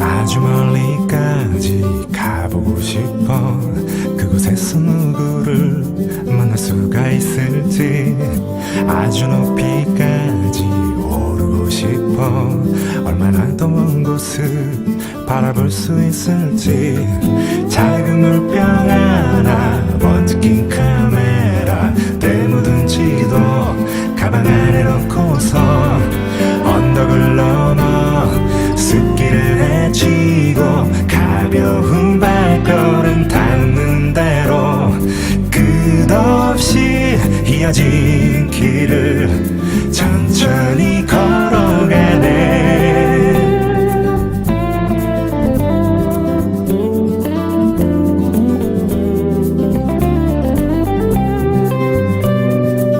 아주 멀리까지 가보고 싶어. 그곳에서 누구를 만날 수가 있을지. 아주 높이까지 얼마나 더 먼 곳을 바라볼 수 있을지. 작은 물병 하나 번뜩 낀 카메라 때 묻은 지도 가방 안에 넣고서 언덕을 넘어 숲길을 헤치고 가벼운 발걸음 닿는 대로 끝없이 이어진 길을